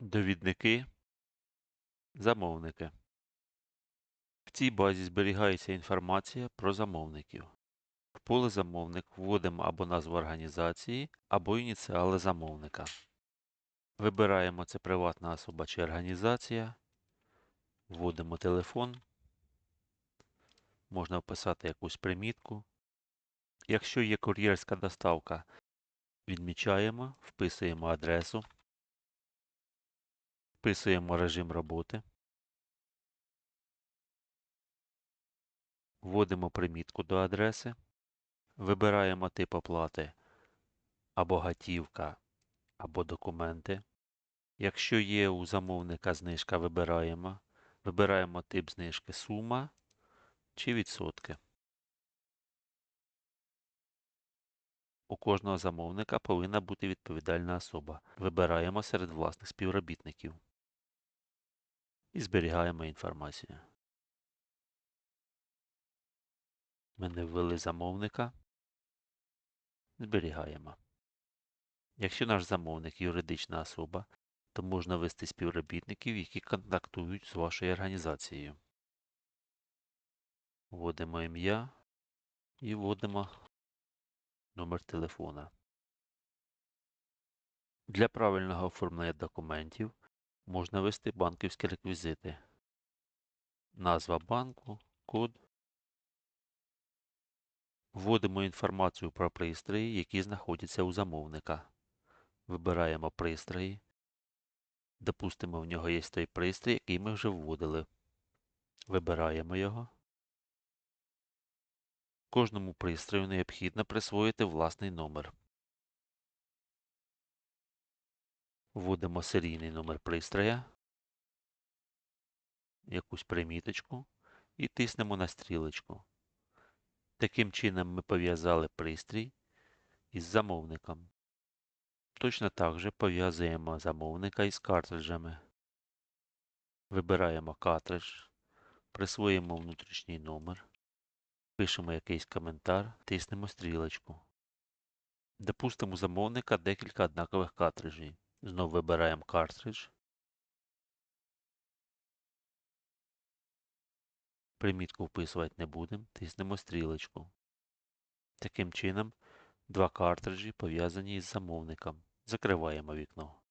Довідники. Замовники. В цій базі зберігається інформація про замовників. В поле замовник вводимо або назву організації, або ініціали замовника. Вибираємо це приватна особа чи організація. Вводимо телефон. Можна вписати якусь примітку. Якщо є кур'єрська доставка, відмічаємо, вписуємо адресу, вписуємо режим роботи. Вводимо примітку до адреси. Вибираємо тип оплати або готівка, або документи. Якщо є у замовника знижка, вибираємо. Вибираємо тип знижки сума чи відсотки. У кожного замовника повинна бути відповідальна особа. Вибираємо серед власних співробітників. І зберігаємо інформацію. Ми не ввели замовника. Зберігаємо. Якщо наш замовник юридична особа, то можна ввести співробітників, які контактують з вашою організацією. Вводимо ім'я і вводимо номер телефона. Для правильного оформлення документів можна ввести банківські реквізити. Назва банку, код. Вводимо інформацію про пристрої, які знаходяться у замовника. Вибираємо пристрої. Допустимо, в нього є той пристрій, який ми вже вводили. Вибираємо його. Кожному пристрою необхідно присвоїти власний номер. Вводимо серійний номер пристроя, якусь приміточку і тиснемо на стрілочку. Таким чином ми пов'язали пристрій із замовником. Точно так же пов'язуємо замовника із картриджами. Вибираємо картридж, присвоїмо внутрішній номер, пишемо якийсь коментар, тиснемо стрілочку. Допустимо замовника декілька однакових картриджів. Знову вибираємо картридж. Примітку вписувати не будемо, тиснемо стрілочку. Таким чином, два картриджі пов'язані із замовником. Закриваємо вікно.